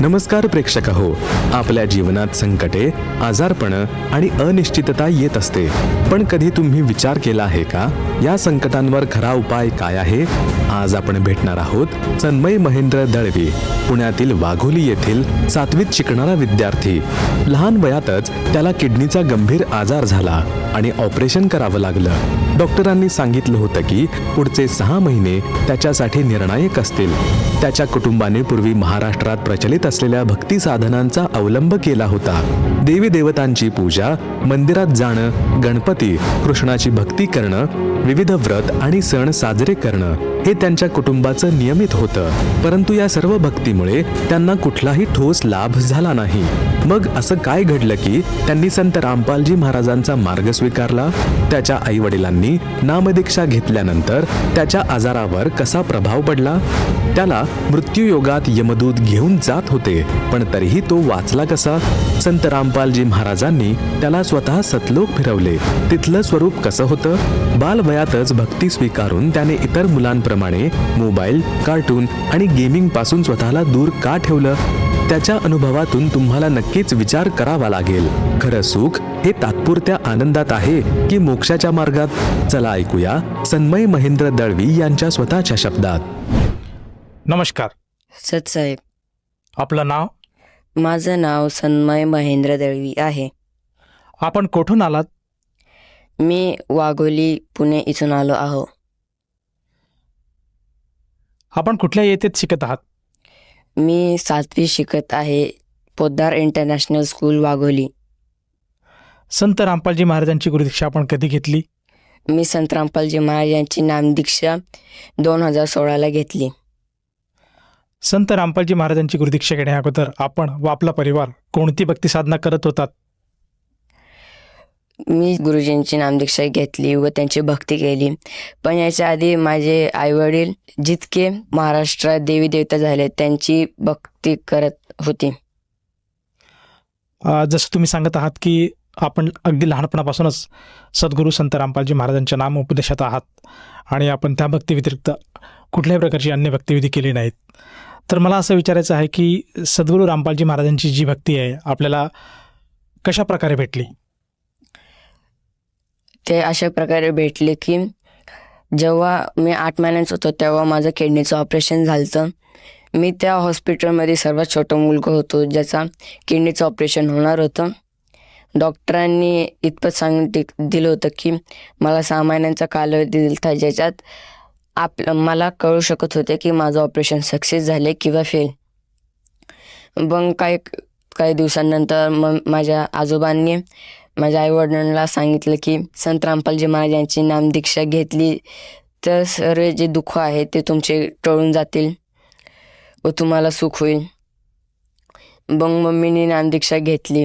नमस्कार प्रेक्षक हो आपल्या जीवनात संकटे आजारपण आणि अनिश्चितता येत असते. पण कधी तुम्ही विचार केला आहे का? या संकटांवर खरा उपाय काय आहे? आज आपण भेटणार आहोत चन्मय महेंद्र दळवी पुण्यातील वाघोली येथील सातवीत शिकणारा विद्यार्थी. लहान वयातच त्याला किडनीचा गंभीर आजार झाला आणि ऑपरेशन करावं लागलं. डॉक्टरांनी सांगितलं होतं की पुढचे सहा महिने त्याच्यासाठी निर्णायक असतील. त्याच्या कुटुंबाने पूर्वी महाराष्ट्रात प्रचलित असलेल्या भक्ती साधनांचा अवलंब केला होता. देवी देवतांची पूजा मंदिरात जाणं गणपती कृष्णाची भक्ती करणं विविध व्रत आणि सण साजरे करणं हे त्यांच्या कुटुंबाचं नियमित होतं. परंतु या सर्व भक्तीमुळे त्यांना कुठलाही ठोस लाभ झाला नाही. मग असं काय घडलं की त्यांनी संत रामपालजी महाराजांचा मार्ग स्वीकारला? त्याच्या आई वडिलांनी नामदीक्षा घेतल्यानंतर त्याच्या आजारावर कसा प्रभाव पडला? त्याला मृत्यूयोगात यमदूत घेऊन जात होते पण तरीही तो वाचला कसा? संत रामपालजी महाराजांनी त्याला स्वतः सतलोक फिरवले. तिथलं स्वरूप कसं होतं? बालवयातच भक्ती स्वीकारून त्याने इतर मुलांप्रमाणे मोबाईल कार्टून आणि गेमिंगपासून स्वतःला दूर का ठेवलं? त्याच्या अनुभवातून तुम्हाला नक्कीच विचार करावा लागेल. खरं सुख हे तात्पुरत्या आनंदात आहे की मोक्षाच्या मार्गात? चला ऐकूया सन्मय महेंद्र दळवी यांच्या स्वतःच्या शब्दात. नमस्कार. सतसाहेब आपलं नाव? माझं नाव सन्मय महेंद्र दळवी आहे. आपण कोठून आलात? मी वाघोली पुणे इथून आलो आहो. आपण कुठल्या येथेत शिकत आहात? मी सातवी शिकत आहे पोद्दार इंटरनॅशनल स्कूल वाघोली. संत रामपालजी महाराजांची गुरुदीक्षा आपण कधी घेतली? मी संत रामपालजी महाराज यांची नामदीक्षा दोन हजार सोळाला घेतली. संत रामपालजी महाराजांची गुरुदीक्षा घेण्या अगोदर आपण व आपला परिवार कोणती भक्ती साधना करत होतात? मी गुरुजींची नामदीक्षा घेतली व त्यांची भक्ती केली. पण याच्या आधी माझे आईवडील जितके महाराष्ट्रात देवी देवता झाले त्यांची भक्ती करत होती. जसं तुम्ही सांगत आहात की आपण अगदी लहानपणापासूनच सद्गुरू संत रामपालजी महाराजांच्या नाम उपदेशात आहात आणि आपण त्या भक्ती व्यतिरिक्त कुठल्याही प्रकारची अन्य भक्तिविधी केली नाहीत. तर मला असं विचारायचं आहे की सद्गुरू रामपालजी महाराजांची जी भक्ती आहे आपल्याला कशा प्रकारे भेटली? ते अशा प्रकारे भेटले की जेव्हा मी आठ महिन्यांचं होतो तेव्हा माझं किडनीचं ऑपरेशन झालं मी त्या हॉस्पिटलमध्ये सर्वात छोटं मुलगा होतो ज्याचा किडनीचं ऑपरेशन होणार होतं. डॉक्टरांनी इतपत सांगून दिलं होतं की मला सहा महिन्यांचा कालावधी दिला होता ज्याच्यात आप मला कळू शकत होते की माझं ऑपरेशन सक्सेस झाले किंवा फेल. मग काही काही दिवसांनंतर मग माझ्या आजोबांनी माझ्या आईवडिलांना सांगितलं की संत रामपालजी महाराज यांची नामदीक्षा घेतली तर सर्व जे दुःख आहे ते तुमचे टळून जातील व तुम्हाला सुख होईल. मग मम्मीने नामदीक्षा घेतली.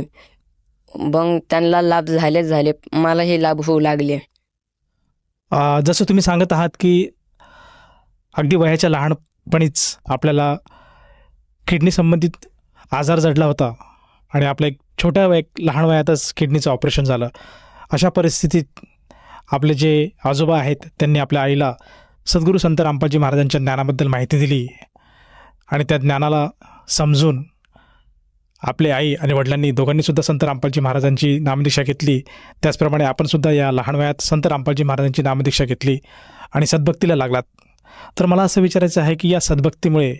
मग त्यांना लाभ झाले झाले मलाही लाभ होऊ लागले. जसं तुम्ही सांगत आहात की अगदी वयाच्या लहानपणीच आपल्याला किडनी संबंधित आजार जडला होता आणि आपला एक छोट्या वय लहान वयातच किडनीचं ऑपरेशन झालं. अशा परिस्थितीत आपले जे आजोबा आहेत त्यांनी आपल्या आईला सद्गुरू संत रामपालजी महाराजांच्या ज्ञानाबद्दल माहिती दिली आणि त्या ज्ञानाला समजून आपले आई आणि वडिलांनी दोघांनीसुद्धा संत रामपालजी महाराजांची नामदीक्षा घेतली. त्याचप्रमाणे आपणसुद्धा या लहान वयात संत रामपालजी महाराजांची नामदीक्षा घेतली आणि सद्भक्तीला लागलात. तर मला असं विचारायचं आहे की या सद्भक्तीमुळे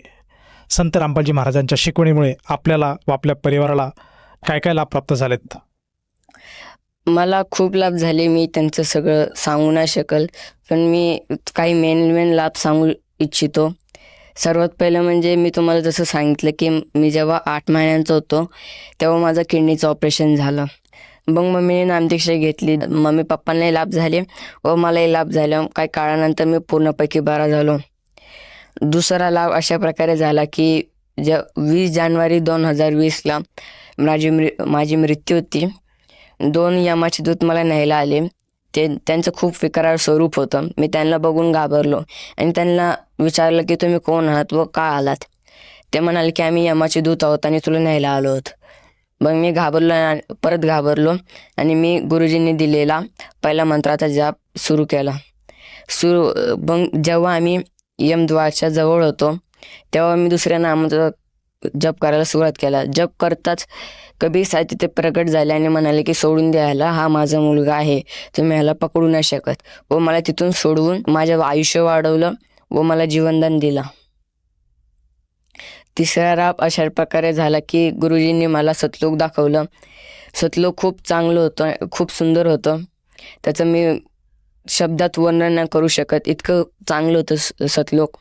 संत रामपालजी महाराजांच्या शिकवणीमुळे आपल्याला व आपल्या परिवाराला काय काय लाभ प्राप्त झालेत? मला खूप लाभ झाले. मी त्यांचं सगळं सांगू नाही शकल. पण मी काही मेन मेन लाभ सांगू इच्छितो. सर्वात पहिलं म्हणजे मी तुम्हाला जसं सांगितलं की मी जेव्हा आठ महिन्यांचा होतो तेव्हा माझं किडनीचं ऑपरेशन झालं. मग मम्मीने नामदीक्षा घेतली. मम्मी पप्पांनाही लाभ झाले व मलाही लाभ झाला. काही काळानंतर मी पूर्णपैकी बरा झालो. दुसरा लाभ अशा प्रकारे झाला की ज वीस जानेवारी दोन हजार वीसला माझी मृ माझी मृत्यू होती. दोन यमाचे दूत मला न्यायला आले. ते त्यांचं खूप विकराळ स्वरूप होतं. मी त्यांना बघून घाबरलो आणि त्यांना विचारलं की तुम्ही कोण आहात व का आलात? ते म्हणाले की आम्ही यमाचे दूत आहोत आणि तुला न्यायला आलो आहोत. मग मी घाबरलो आणि परत घाबरलो आणि मी गुरुजींनी दिलेला पहिला मंत्राचा जाप सुरू केला. सुरू मग जेव्हा आम्ही यमद्वारच्या जवळ होतो तेव्हा मी दुसऱ्या नामाचा जप करायला सुरुवात केला. जप करताच कबीर साहेब तिथे प्रकट झाले आणि म्हणाले की सोडून द्यायला हा माझा मुलगा आहे. तुम्ही ह्याला पकडू नाही शकत. व मला तिथून सोडवून माझं आयुष्य वाढवलं व मला जीवनदान दिलं. तिसरा राप अशा प्रकारे झाला की गुरुजींनी मला सतलोक दाखवलं. सतलोक खूप चांगलं होतं खूप सुंदर होतं. त्याचं मी शब्दात वर्णन नाही करू शकत. इतकं चांगलं होतं सतलोक.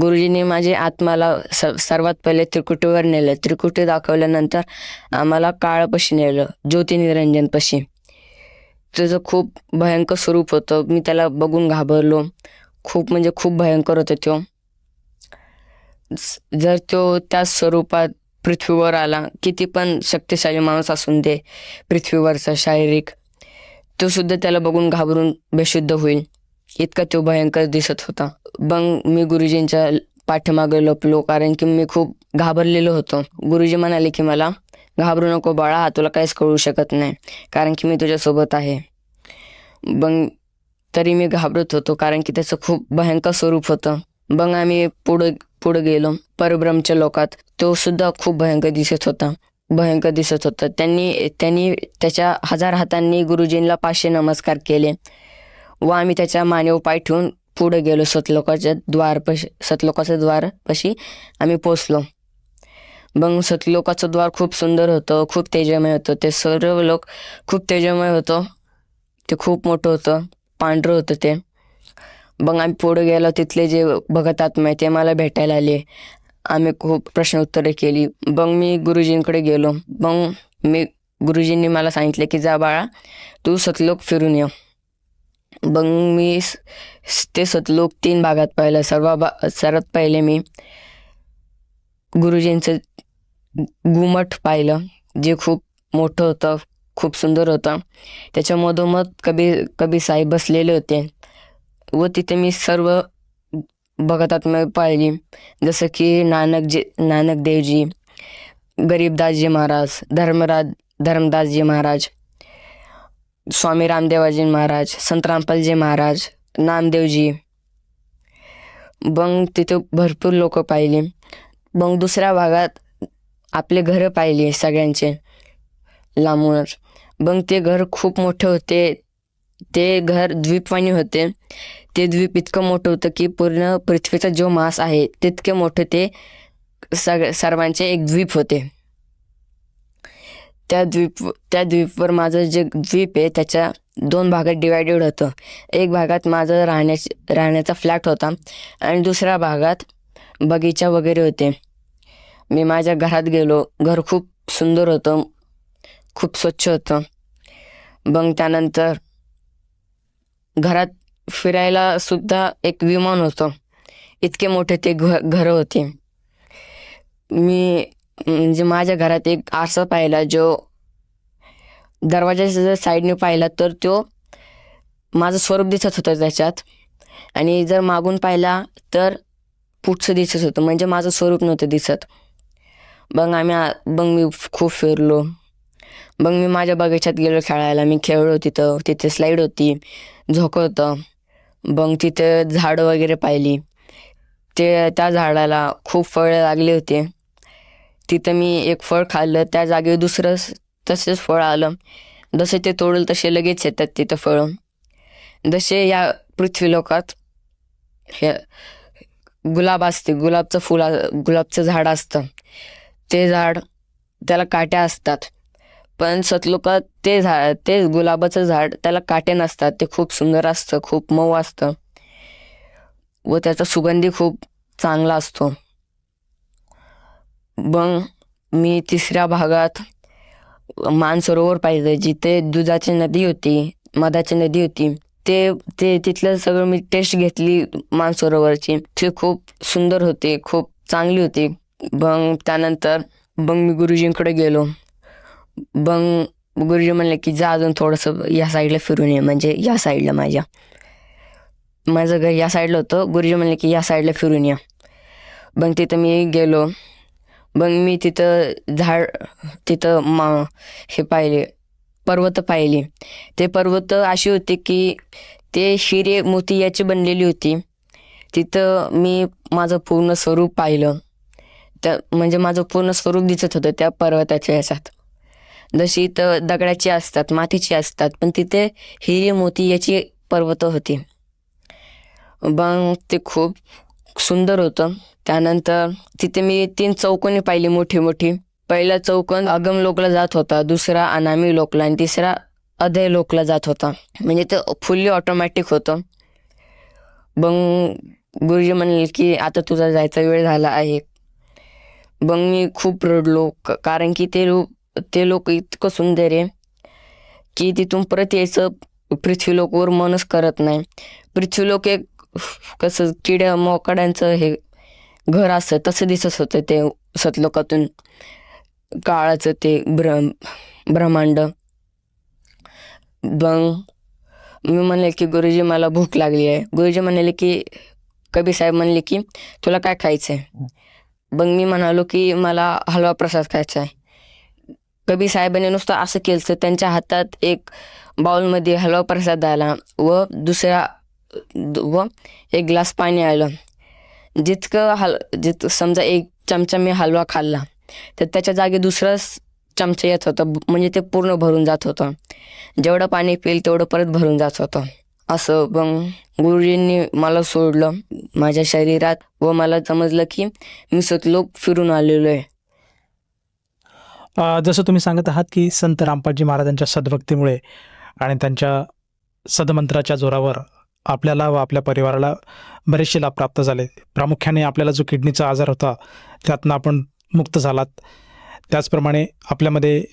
गुरुजींनी माझे आत्माला स सर्वात पहिले त्रिकुटीवर नेलं. त्रिकुटी दाखवल्यानंतर आम्हाला काळपशी नेलं ज्योतिनिरंजनपाशी. त्याचं खूप भयंकर स्वरूप होतं. मी त्याला बघून घाबरलो. खूप म्हणजे खूप भयंकर होतं तो. जर तो त्या स्वरूपात पृथ्वीवर आला किती पण शक्तिशाली माणूस असून दे पृथ्वीवरचा शारीरिक तो सुद्धा त्याला बघून घाबरून बेशुद्ध होईल. इतका तो भयंकर दिसत होता. मग मी गुरुजींच्या पाठीमागे लपलो कारण की मी खूप घाबरलेलो होतो. गुरुजी म्हणाले की मला घाबरू नको बाळा हा तुला काहीच कळू शकत नाही कारण की मी तुझ्यासोबत आहे. मग तरी मी घाबरत होतो कारण की त्याचं खूप भयंकर स्वरूप होतं. मग आम्ही पुढं पुढं गेलो. परब्रह्मच्या लोकात तो सुद्धा खूप भयंकर दिसत होता. भयंकर दिसत होता. त्यांनी त्यांनी त्याच्या हजार हातांनी गुरुजींना पाचशे नमस्कार केले. व आम्ही त्याच्या मानेवर पाय ठेवून पुढे गेलो सतलोकाच्या द्वारपशी सतलोकाचं द्वारपाशी आम्ही पोचलो. मग सतलोकाचं द्वार खूप सुंदर होतं खूप तेजमय होतं. ते सर्व लोक खूप तेजमय होतं. ते खूप मोठं होतं पांढरं होतं ते. मग आम्ही पुढे गेलो तिथले जे भगत आत्मा आहे ते मला भेटायला आले. आम्ही खूप प्रश्न उत्तरे केली. मग मी गुरुजींकडे गेलो. मग मी गुरुजींनी मला सांगितले की जा बाळा तू सतलोक फिरून ये. मग मी स- ते सतलोक तीन भागात पाहिलं. सर्व भा सर्वात पहिले मी गुरुजींचं घुमट पाहिलं जे खूप मोठं होतं खूप सुंदर होतं. त्याच्यामधोमध कबी कबीर कबीर साहेब बसलेले होते व तिथे मी सर्व भगतात पाहिली. जसं की नानक जे नानक देवजी गरीबदासजी महाराज धर्मराज धर्मदासजी महाराज स्वामी रामदेवाजी महाराज संत रामपालजी महाराज नामदेवजी. मग तिथे भरपूर लोक पाहिली. मग दुसऱ्या भागात आपले घरं पाहिली सगळ्यांचे लांबूनच. मग ते घर खूप मोठे होते. ते घर द्वीपवाणी होते. ते द्वीप इतकं मोठं होतं की पूर्ण पृथ्वीचा जो मास आहे तितके मोठे ते सग सर्वांचे एक द्वीप होते. त्या द्वीप त्या द्वीपवर माझं जे द्वीप आहे त्याच्या दोन भागात डिवायडेड होतं. एक भागात माझं राहण्याची राहण्याचा फ्लॅट होता आणि दुसऱ्या भागात बगीचा वगैरे होते. मी माझ्या घरात गेलो. घर खूप सुंदर होतं. खूप स्वच्छ होतं. मग त्यानंतर घरात फिरायला सुद्धा एक विमान होतं. इतके मोठे ते घ घरं होते. मी म्हणजे माझ्या घरात एक आरसा पाहिला जो दरवाजाच्या जर साईडने पाहिला तर तो माझं स्वरूप दिसत होतं त्याच्यात. आणि जर मागून पाहिला तर पुढचं दिसत होतं म्हणजे माझं स्वरूप नव्हतं दिसत. मग आम्ही मग मी खूप फिरलो. मग मी माझ्या बगीच्यात गेलो खेळायला मी खेळलो तिथं तिथे स्लाईड होती झोकं होतं. मग तिथे झाडं वगैरे पाहिली. ते त्या झाडाला खूप फळं लागले होते. तिथं मी एक फळ खाल्लं त्या जागेवर दुसरं तसेच फळ आलं. जसे ते तोडल तसे लगेच येतात तिथं फळं. जसे या पृथ्वी लोकात हे गुलाब असते गुलाबचं फुल आ- गुलाबचं झाड असतं. ते झाड त्याला काट्या असतात. पण सतलोकात ते झाड ते गुलाबाचं झाड त्याला काटे नसतात. ते खूप सुंदर असतं खूप मऊ असतं. व त्याचा सुगंधी खूप चांगला असतो. मग मी तिसऱ्या भागात मानसरोवर पाहिलं जिथे दुधाची नदी होती मधाची नदी होती. ते ते तिथलं सगळं मी टेस्ट घेतली मानसरोवरची ते खूप सुंदर होते खूप चांगली होती. मग त्यानंतर मग मी गुरुजींकडे गेलो. मग गुरुजी म्हणले की जा अजून थोडंसं या साईडला फिरून ये म्हणजे या साईडला माझ्या. माझं घर या साईडला होतं. गुरुजी म्हणले की या साईडला फिरून या. मग तिथं मी गेलो. मग मी तिथं झाड तिथं मा हे पाहिले पर्वत पाहिली. ते पर्वत अशी होती की ते हिरे मोती याची बनलेली होती. तिथं मी माझं पूर्ण स्वरूप पाहिलं. त्या म्हणजे माझं पूर्ण स्वरूप दिसत होतं त्या पर्वताच्या ह्याच्यात. जशी इथं दगडाची असतात मातीची असतात पण तिथे हिरे मोती याची पर्वत होती. मग ते खूप सुंदर होतं. त्यानंतर तिथे मी तीन चौकोनी पाहिली मोठी मोठी. पहिला चौकोन अगम लोकला जात होता दुसरा अनामी लोकला आणि तिसरा अधय लोकला जात होता. म्हणजे ते फुल्ली ऑटोमॅटिक होतं. मग गुरुजी म्हणले की आता तुझा जायचा वेळ झाला आहे. मग मी खूप रडलो क- कारण की ते लोक ते लोक इतकं सुंदर आहे की तिथून परत यायचं पृथ्वीलोकवर मनच करत नाही. पृथ्वीलोक एक कसं किड्या मोकड्यांचं हे घर असतं तसं दिसत होतं ते सतलोकातून. काळाचं ते ब्रह्म ब्रह्मांड. मग मी म्हणले की गुरुजी मला भूक लागली आहे. गुरुजी म्हणाले की कबीर साहेब म्हणले की तुला काय खायचं आहे? मग मी म्हणालो की मला हलवा प्रसाद खायचा आहे. कबीर साहेबांनी नुसतं असं केलं तर त्यांच्या हातात एक बाउलमध्ये हलवा प्रसाद आला व दुसरा व एक ग्लास पाणी आलं. जितकं हल जित समजा एक चमचा मी हलवा खाल्ला तर त्याच्या जागी दुसराच चमचा येत होता म्हणजे ते पूर्ण भरून जात होतं. जेवढं पाणी पिईल तेवढं परत भरून जात होतं. असं मग गुरुजींनी मला सोडलं. माझ्या शरीरात व मला समजलं की मी सतलोक फिरून आलेलो आहे. जसं तुम्ही सांगत आहात की संत रामपाजी महाराजांच्या सद्भक्तीमुळे आणि त्यांच्या सदमंत्राच्या जोरावर आपल्याला व आपल्या परिवाराला बरेचसे लाभ प्राप्त झाले. प्रामुख्याने आपल्याला जो किडनीचा आजार होता त्यातनं आपण मुक्त झालात. त्याचप्रमाणे आपल्यामध्ये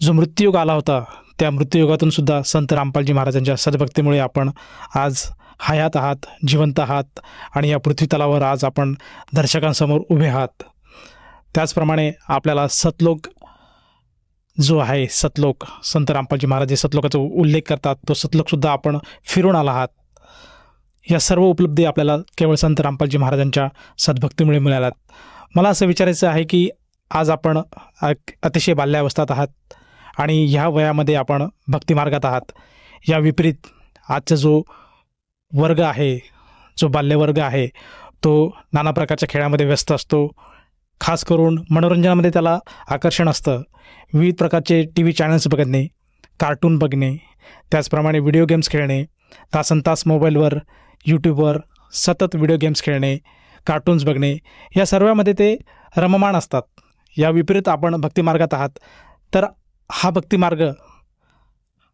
जो मृत्यूयोग आला होता त्या मृत्यूयोगातून सुद्धा संत रामपालजी महाराजांच्या सद्भक्तीमुळे आपण आज हयात आहात जिवंत आहात आणि या पृथ्वी तलावर आज आपण दर्शकांसमोर उभे आहात. त्याचप्रमाणे आपल्याला सतलोक जो आहे सतलोक संत रामपालजी महाराज जे सतलोकाचा उल्लेख करतात तो सतलोकसुद्धा आपण फिरून आला आहात. या सर्व उपलब्धी आपल्याला केवळ संत रामपालजी महाराजांच्या सद्भक्तीमुळे मिळाल्यात. मला असं विचारायचं आहे की आज आपण अतिशय बाल्यावस्थात आहात आणि ह्या वयामध्ये आपण भक्तिमार्गात आहात. या विपरीत आजचा जो वर्ग आहे जो बाल्यवर्ग आहे तो नाना प्रकारच्या खेळामध्ये व्यस्त असतो खास करून मनोरंजनामध्ये त्याला आकर्षण असतं. विविध प्रकारचे टी व्ही चॅनल्स बघणे कार्टून बघणे त्याचप्रमाणे व्हिडिओ गेम्स खेळणे तासन तास मोबाईलवर यूट्यूबवर सतत व्हिडिओ गेम्स खेळणे कार्टून्स बघणे या सर्वामध्ये ते रममाण असतात. या विपरीत आपण भक्तिमार्गात आहात तर हा भक्तिमार्ग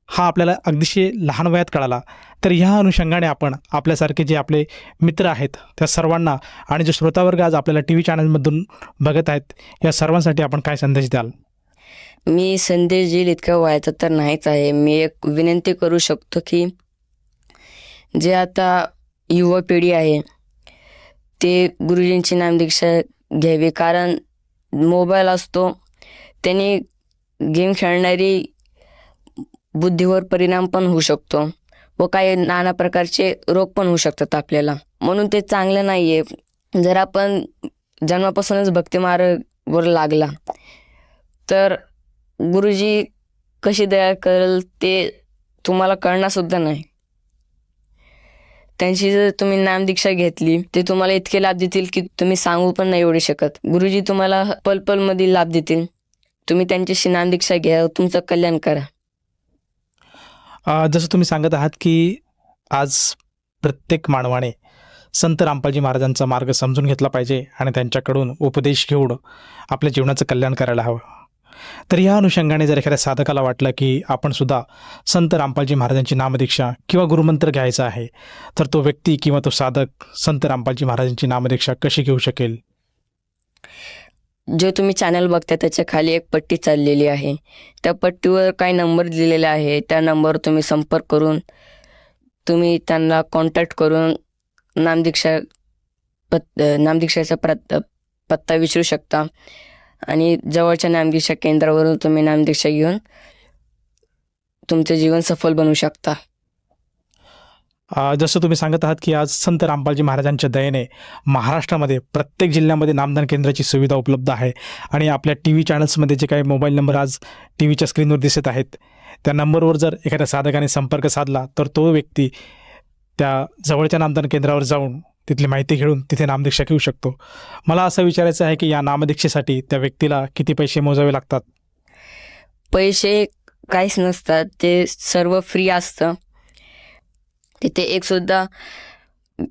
हा आपल्याला अगदीशी लहान वयात कळाला. तर ह्या अनुषंगाने आपण आपल्यासारखे जे आपले मित्र आहेत त्या सर्वांना आणि जो श्रोतावर्ग आज आपल्याला टी व्ही चॅनलमधून बघत आहेत या सर्वांसाठी आपण काय संदेश द्याल? मी संदेश देईल इतकं व्हायचं तर नाहीच आहे. मी एक विनंती करू शकतो की जे आता युवा पिढी आहे ते गुरुजींची नामदीक्षा घ्यावी. कारण मोबाईल असतो त्यांनी गेम खेळणारी बुद्धीवर परिणाम पण होऊ शकतो व काही नाना प्रकारचे रोग पण होऊ शकतात आपल्याला. म्हणून ते चांगलं नाही आहे जर आपण जन्मापासूनच भक्तिमार्गवर लागला तर गुरुजी कशी दया करेल ते तुम्हाला कळणार सुद्धा नाही. त्यांची जर तुम्ही नामदीक्षा घेतली ते तुम्हाला इतके लाभ देतील की तुम्ही सांगू पण नाही एवढे शकत. गुरुजी तुम्हाला पल लाभ देतील. तुम्ही त्यांच्याशी नामदीक्षा घ्या तुमचं कल्याण करा. जसं तुम्ही सांगत आहात की आज प्रत्येक मानवाने संत रामपालजी महाराजांचा मार्ग समजून घेतला पाहिजे आणि त्यांच्याकडून उपदेश घेऊन आपल्या जीवनाचं कल्याण करायला हवं. तर या अनुषंगाने जर एखाद्या साधकाला वाटलं की आपण सुद्धा संत रामपालजी महाराजांची नामदीक्षा किंवा गुरुमंत्र घ्यायचा आहे तर तो व्यक्ती किंवा तो साधक संत रामपालजी महाराजांची नामदीक्षा कशी घेऊ शकेल? जो तुम्ही चॅनल बघता त्याच्याखाली एक पट्टी चाललेली आहे. त्या पट्टीवर काही नंबर दिलेले आहे. त्या नंबरवर तुम्ही संपर्क करून तुम्ही त्यांना कॉन्टॅक्ट करून नामदीक्षा पत् नामदीक्षाचा प्रत पत्ता विचारू शकता. आणि जवळच्या नामदीक्षा केंद्रावरून तुम्ही नामदीक्षा घेऊन तुमचे जीवन सफल बनवू शकता. जसं तुम्ही सांगत आहात की आज संत रामपालजी महाराजांच्या दयेने महाराष्ट्रामध्ये प्रत्येक जिल्ह्यामध्ये नामदान केंद्राची सुविधा उपलब्ध आहे. आणि आपल्या टी व्ही चॅनल्समध्ये जे काही मोबाईल नंबर आज टी व्हीच्या स्क्रीनवर दिसत आहेत त्या नंबरवर जर एखाद्या साधकाने संपर्क साधला तर तो व्यक्ती त्या जवळच्या नामदान केंद्रावर जाऊन तिथली माहिती घेऊन तिथे नामदीक्षा घेऊ शकतो. मला असं विचारायचं आहे की या नामदीक्षेसाठी त्या व्यक्तीला किती पैसे मोजावे लागतात? पैसे काहीच नसतात ते सर्व फ्री असतं. तिथे एक सुद्धा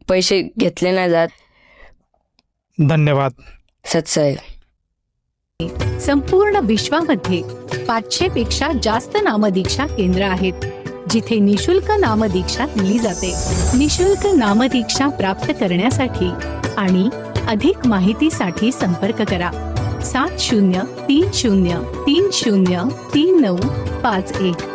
पैसे घेतले नाही जात. धन्यवाद. सत्साहेब संपूर्ण विश्वामध्ये पाचशे पेक्षा जास्त नामदीक्षा केंद्र आहेत जिथे निशुल्क नामदीक्षा दिली जाते. निशुल्क नामदीक्षा प्राप्त करण्यासाठी आणि अधिक माहितीसाठी संपर्क करा. सात शून्य तीन शून्य तीन शून्य तीन नऊ पाच एक.